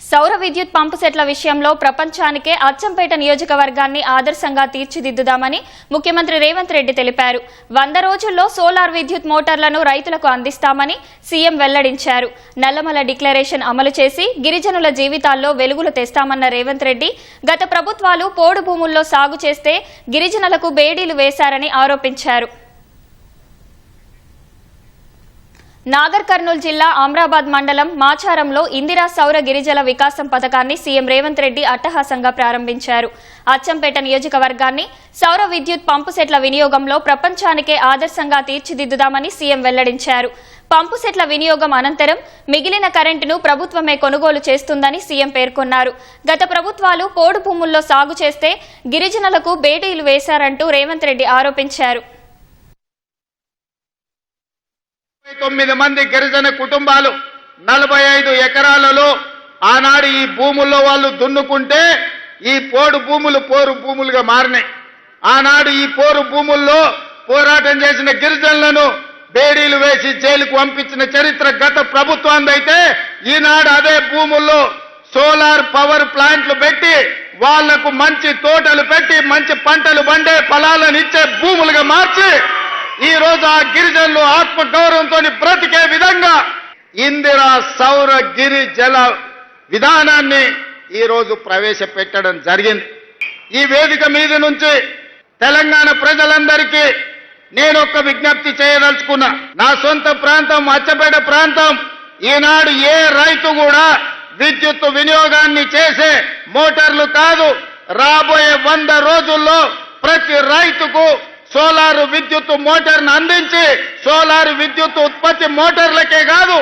సౌర విద్యుత్ పంపు సెట్ల విషయంలో ప్రపంచానికే అచ్చంపేట నియోజకవర్గాన్ని ఆదర్శంగా తీర్చిదిద్దుదామని ముఖ్యమంత్రి రేవంత్ రెడ్డి తెలిపారు. వంద రోజుల్లో సోలార్ విద్యుత్ మోటార్లను రైతులకు అందిస్తామని సీఎం వెల్లడించారు. నల్లమల డిక్లరేషన్ అమలు చేసి గిరిజనుల జీవితాల్లో వెలుగులు తెస్తామన్న రేవంత్ రెడ్డి గత ప్రభుత్వాలు పోడు భూముల్లో సాగు చేస్తే గిరిజనులకు బేడీలు వేశారని ఆరోపించారు. నాగర్ కర్నూలు జిల్లా ఆమ్రాబాద్ మండలం మాచారంలో ఇందిరా సౌర గిరిజల వికాసం పథకాన్ని సీఎం రేవంత్ రెడ్డి అట్టహాసంగా ప్రారంభించారు. అచ్చంపేట నియోజకవర్గాన్ని సౌర విద్యుత్ పంపు సెట్ల వినియోగంలో ప్రపంచానికే ఆదర్శంగా తీర్చిదిద్దుదామని సీఎం వెల్లడించారు. పంపు సెట్ల వినియోగం అనంతరం మిగిలిన కరెంటును ప్రభుత్వమే కొనుగోలు చేస్తుందని సీఎం పేర్కొన్నారు. గత ప్రభుత్వాలు పోడు భూముల్లో సాగు చేస్తే గిరిజనులకు బేటీలు వేశారంటూ రేవంత్ రెడ్డి ఆరోపించారు. తొమ్మిది మంది గిరిజన కుటుంబాలు నలభై ఐదు ఎకరాలలో ఆనాడు ఈ భూముల్లో వాళ్ళు దున్నుకుంటే ఈ పోడు భూములు పోరు భూములుగా మారినాయి. ఆనాడు ఈ పోరు భూముల్లో పోరాటం చేసిన గిరిజనులను బేడీలు వేసి జైలుకు పంపించిన చరిత్ర గత ప్రభుత్వాందైతే ఈనాడు అదే భూముల్లో సోలార్ పవర్ ప్లాంట్లు పెట్టి వాళ్ళకు మంచి తోటలు పెట్టి మంచి పంటలు పండే ఫలాలను ఇచ్చే భూములుగా మార్చి ఈ రోజు ఆ గిరిజనులు ఆత్మగౌరవంతో బ్రతికే విధంగా ఇందిరా సౌర గిరిజల విధానాన్ని ఈరోజు ప్రవేశపెట్టడం జరిగింది. ఈ వేదిక మీద నుంచి తెలంగాణ ప్రజలందరికీ నేను ఒక విజ్ఞప్తి చేయదలుచుకున్నా. నా సొంత ప్రాంతం అచ్చపేట ప్రాంతం ఈనాడు ఏ రైతు కూడా విద్యుత్ వినియోగాన్ని చేసే మోటార్లు కాదు. రాబోయే వంద రోజుల్లో ప్రతి రైతుకు సోలార్ విద్యుత్ మోటార్ను అందించి సోలార్ విద్యుత్ ఉత్పత్తి మోటార్లకే కాదు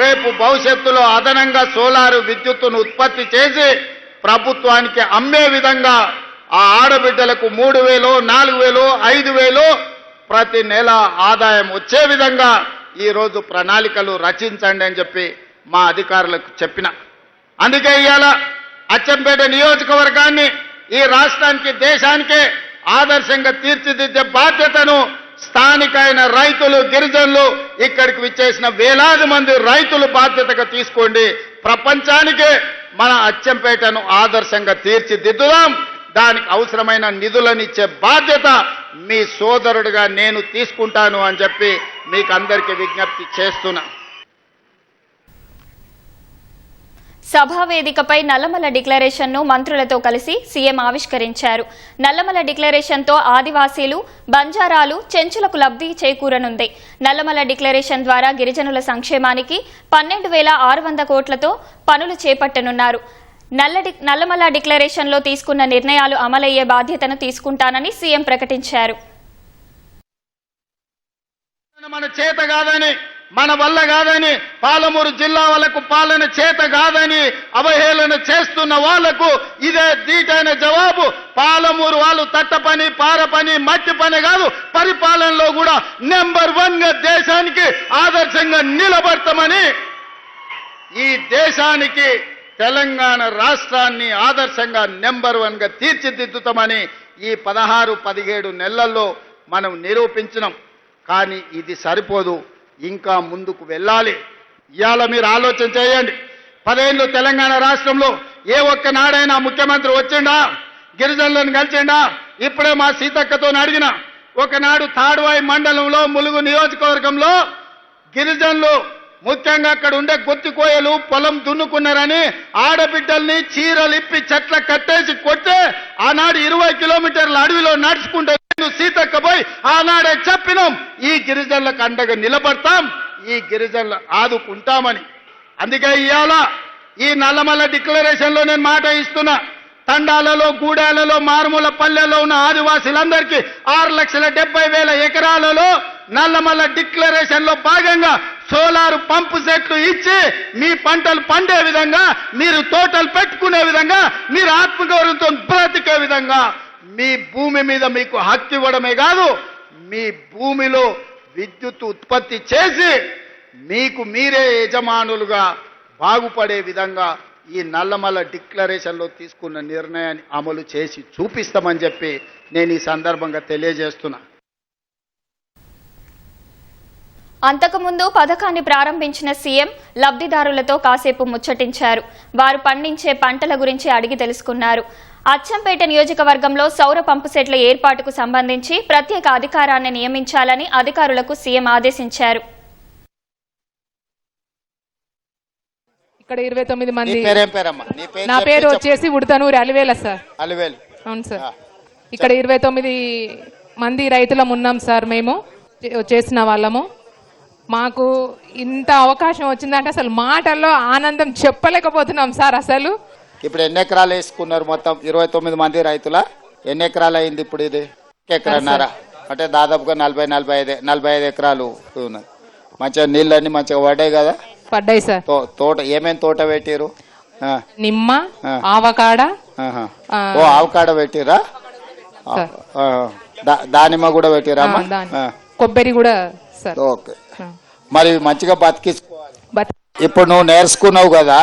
రేపు భవిష్యత్తులో అదనంగా సోలార్ విద్యుత్తును ఉత్పత్తి చేసి ప్రభుత్వానికి అమ్మే విధంగా ఆ ఆడబిడ్డలకు మూడు వేలు నాలుగు వేలు ఐదు వేలు ప్రతి నెల ఆదాయం వచ్చే విధంగా ఈరోజు ప్రణాళికలు రచించండి అని చెప్పి మా అధికారులకు చెప్పిన. అందుకే ఇవాళ అచ్చంపేట నియోజకవర్గాన్ని ఈ రాష్ట్రానికి దేశానికే ఆదర్శంగా తీర్చిదిద్దే బాధ్యతను స్థానికైన రైతులు గిరిజనులు ఇక్కడికి విచ్చేసిన వేలాది మంది రైతులు బాధ్యతగా తీసుకోండి. ప్రపంచానికే మన అచ్చంపేటను ఆదర్శంగా తీర్చిదిద్దుదాం. దానికి అవసరమైన నిధులను ఇచ్చే బాధ్యత మీ సోదరుడిగా నేను తీసుకుంటాను అని చెప్పి మీకు అందరికీ విజ్ఞప్తి చేస్తున్నా. సభా వేదికపై నల్లమల డిక్లరేషన్ను మంత్రులతో కలిసి సీఎం ఆవిష్కరించారు. నల్లమల డిక్లరేషన్తో ఆదివాసీలు బంజారాలు చెంచులకు లబ్ధి చేకూరనుంది. నల్లమల డిక్లరేషన్ ద్వారా గిరిజనుల సంక్షేమానికి పన్నెండు వేల ఆరు వంద కోట్లతో పనులు చేపట్టనున్నారు. నల్ల డి- నల్లమల డిక్లరేషన్లో తీసుకున్న నిర్ణయాలు అమలయ్యే బాధ్యతను తీసుకుంటానని సీఎం ప్రకటించారు. మన చేత కాదని మన వల్ల కాదని పాలమూరు జిల్లా వాళ్ళకు పాలన చేత కాదని అవహేళన చేస్తున్న వాళ్ళకు ఇదే దీటైన జవాబు. పాలమూరు వాళ్ళు తట్ట పని పార పని మట్టి పని కాదు పరిపాలనలో కూడా నెంబర్ వన్గా దేశానికి ఆదర్శంగా నిలబడతామని ఈ దేశానికి తెలంగాణ రాష్ట్రాన్ని ఆదర్శంగా నెంబర్ వన్గా తీర్చిదిద్దుతామని ఈ పదహారు పదిహేడు నెలల్లో మనం నిరూపించినాం. కానీ ఇది సరిపోదు. ఇంకా ముందుకు వెళ్ళాలి. ఇవాళ మీరు ఆలోచన చేయండి. పదేళ్ళు తెలంగాణ రాష్ట్రంలో ఏ ఒక్క నాడైనా ముఖ్యమంత్రి వచ్చిండా? గిరిజనులను కలిసిండా? ఇప్పుడే మా సీతక్కతో అడిగిన. ఒకనాడు తాడువాయి మండలంలో ములుగు నియోజకవర్గంలో గిరిజనులు ముఖ్యంగా అక్కడ ఉండే గొత్తి కోయలు పొలం దున్నుకున్నారని ఆడబిడ్డల్ని చీరలిప్పి చెట్ల కట్టేసి కొట్టే ఆనాడు ఇరవై కిలోమీటర్ల అడవిలో నడుచుకుంటే సీతక్క పోయి ఆనాడే చెప్పినాం ఈ గిరిజనులకు అండగా నిలబడతాం ఈ గిరిజనులు ఆదుకుంటామని. అందుకే ఇవాళ ఈ నల్లమల్ల డిక్లరేషన్లో నేను మాట ఇస్తున్నా. తండాలలో గూడాలలో మారుమూల పల్లెల్లో ఉన్న ఆదివాసులందరికీ ఆరు లక్షల డెబ్బై వేల ఎకరాలలో నల్లమల్ల డిక్లరేషన్లో భాగంగా సోలార్ పంపు సెట్లు ఇచ్చి మీ పంటలు పండే విధంగా మీరు తోటలు పెట్టుకునే విధంగా మీరు ఆత్మగౌరవంతో బ్రతికే విధంగా మీ భూమి మీద మీకు హక్కు ఇవ్వడమే కాదు మీ భూమిలో విద్యుత్ ఉత్పత్తి చేసి మీకు మీరే యజమానులుగా బాగుపడే విధంగా ఈ నల్లమల్ల డిక్లరేషన్లో తీసుకున్న నిర్ణయాన్ని అమలు చేసి చూపిస్తామని చెప్పి నేను ఈ సందర్భంగా తెలియజేస్తున్నా. అంతకుముందు పథకాన్ని ప్రారంభించిన సీఎం లబ్ధిదారులతో కాసేపు ముచ్చటించారు. వారు పండించే పంటల గురించి అడిగి తెలుసుకున్నారు. అచ్చంపేట నియోజకవర్గంలో సౌర పంపు సెట్ల ఏర్పాటుకు సంబంధించి ప్రత్యేక అధికారాన్ని నియమించాలని అధికారులకు సీఎం ఆదేశించారు. ఇక్కడ ఇరవై తొమ్మిది మంది పేరేం పేరమ్మా? నీ పేరు. వచ్చేసి ఉడతనూరి అలివేల సార్. అలివేలు. అవును సార్. ఇక్కడ ఇరవై తొమ్మిది మంది రైతులం ఉన్నాం సార్ మేము చేసిన వాళ్ళము. మాకు ఇంత అవకాశం వచ్చిందంటే అసలు మాటల్లో ఆనందం చెప్పలేకపోతున్నాం సార్ అసలు. ఇప్పుడు ఎన్ని ఎకరాలు వేసుకున్నారు మొత్తం? ఇరవై తొమ్మిది మంది రైతుల? ఎన్ని ఎకరాలు అయింది ఇప్పుడు ఇది? ఎకరన్నారా. అంటే దాదాపుగా నలభై నలభై ఐదు నలభై ఐదు ఎకరాలు ఉన్నది. మంచిగా నీళ్ళన్నీ మంచిగా పడ్డాయి కదా? పడ్డాయి సార్. తోట ఏమేమి తోట పెట్టిరు నిమ్మ. ఆవకాడ. ఓ ఆవకాడ పెట్టిరా దానిమ్మ కూడా పెట్టిరా కొబ్బరి కూడా ఓకే. మరి మంచిగా బతికించుకోవాలి బట్ ఇప్పుడు నువ్వు నేర్చుకున్నావు కదా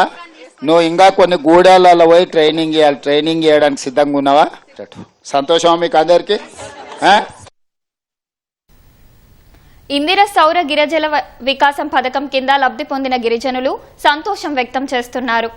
నువ్వు ఇంకా కొన్ని గూడాలలో పోయి ట్రైనింగ్ చేయాలి. ట్రైనింగ్ చేయడానికి సిద్ధంగా ఉన్నావా? సంతోషమా మీకు అందరికి? ఇందిర సౌర గిరిజల వికాసం పథకం కింద లబ్ధి పొందిన గిరిజనులు సంతోషం వ్యక్తం చేస్తున్నారు.